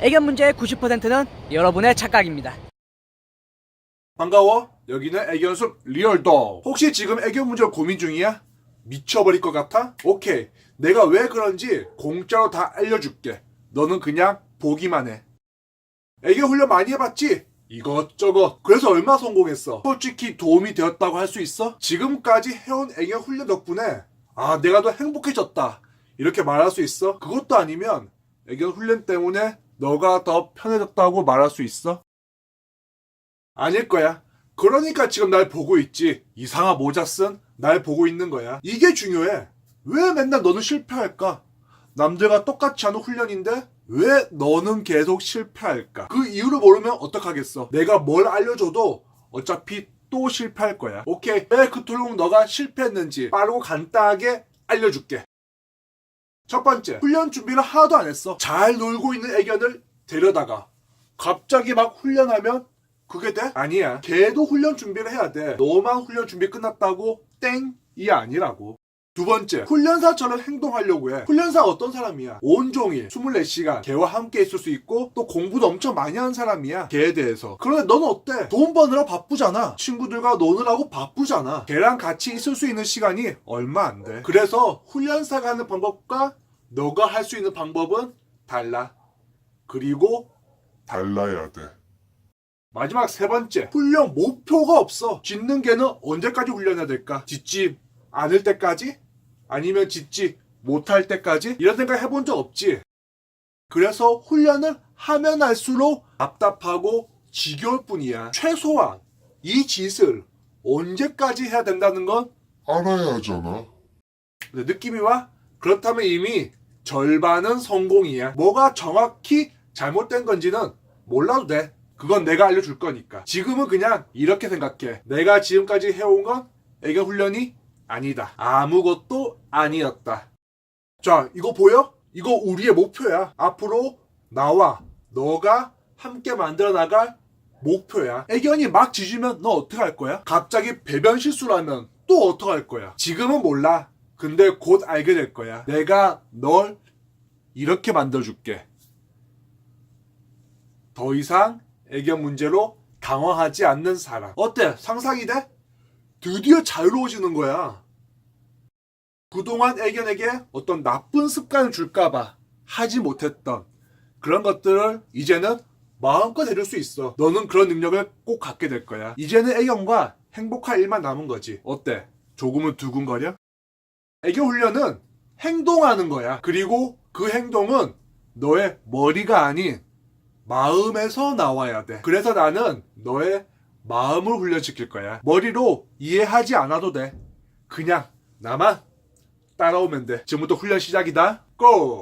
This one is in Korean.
애견 문제의 90%는 여러분의 착각입니다. 반가워. 여기는 애견숲 리얼도. 혹시 지금 애견 문제 고민 중이야? 미쳐버릴 것 같아? 오케이. 내가 왜 그런지 공짜로 다 알려줄게. 너는 그냥 보기만 해. 애견 훈련 많이 해봤지? 이것저것. 그래서 얼마 성공했어? 솔직히 도움이 되었다고 할 수 있어? 지금까지 해온 애견 훈련 덕분에 아 내가 더 행복해졌다. 이렇게 말할 수 있어? 그것도 아니면 애견 훈련 때문에 너가 더 편해졌다고 말할 수 있어? 아닐 거야. 그러니까 지금 날 보고 있지. 이상한 모자 쓴 날 보고 있는 거야. 이게 중요해. 왜 맨날 너는 실패할까? 남들과 똑같이 하는 훈련인데 왜 너는 계속 실패할까? 그 이유를 모르면 어떡하겠어? 내가 뭘 알려줘도 어차피 또 실패할 거야. 오케이. 왜 그토록 너가 실패했는지 빠르고 간단하게 알려줄게. 첫 번째, 훈련 준비를 하나도 안 했어. 잘 놀고 있는 애견을 데려다가 갑자기 막 훈련하면 그게 돼? 아니야. 걔도 훈련 준비를 해야 돼. 너만 훈련 준비 끝났다고 땡이 아니라고. 두 번째, 훈련사처럼 행동하려고 해. 훈련사가 어떤 사람이야? 온종일 24시간 걔와 함께 있을 수 있고 또 공부도 엄청 많이 하는 사람이야. 걔에 대해서. 그런데 너는 어때? 돈 버느라 바쁘잖아. 친구들과 노느라고 바쁘잖아. 걔랑 같이 있을 수 있는 시간이 얼마 안 돼. 그래서 훈련사가 하는 방법과 너가 할 수 있는 방법은 달라. 그리고 달라야 돼. 마지막 세 번째, 훈련 목표가 없어. 짓는 개는 언제까지 훈련해야 될까? 짓지 않을 때까지? 아니면 짓지 못할 때까지? 이런 생각 해본 적 없지. 그래서 훈련을 하면 할수록 답답하고 지겨울 뿐이야. 최소한 이 짓을 언제까지 해야 된다는 건 알아야 하잖아. 네, 느낌이 와? 그렇다면 이미 절반은 성공이야. 뭐가 정확히 잘못된 건지는 몰라도 돼. 그건 내가 알려줄 거니까. 지금은 그냥 이렇게 생각해. 내가 지금까지 해온 건 애견 훈련이 아니다. 아무것도 아니었다. 자, 이거 보여? 이거 우리의 목표야. 앞으로 나와 너가 함께 만들어 나갈 목표야. 애견이 막 짖으면 너 어떻게 할 거야? 갑자기 배변 실수를 하면 또 어떻게 할 거야? 지금은 몰라. 근데 곧 알게 될 거야. 내가 널 이렇게 만들어줄게. 더 이상 애견 문제로 당황하지 않는 사람. 어때? 상상이 돼? 드디어 자유로워지는 거야. 그동안 애견에게 어떤 나쁜 습관을 줄까봐 하지 못했던 그런 것들을 이제는 마음껏 해줄 수 있어. 너는 그런 능력을 꼭 갖게 될 거야. 이제는 애견과 행복할 일만 남은 거지. 어때? 조금은 두근거려? 애교 훈련은 행동하는 거야. 그리고 그 행동은 너의 머리가 아닌 마음에서 나와야 돼. 그래서 나는 너의 마음을 훈련시킬 거야. 머리로 이해하지 않아도 돼. 그냥 나만 따라오면 돼. 지금부터 훈련 시작이다. 고!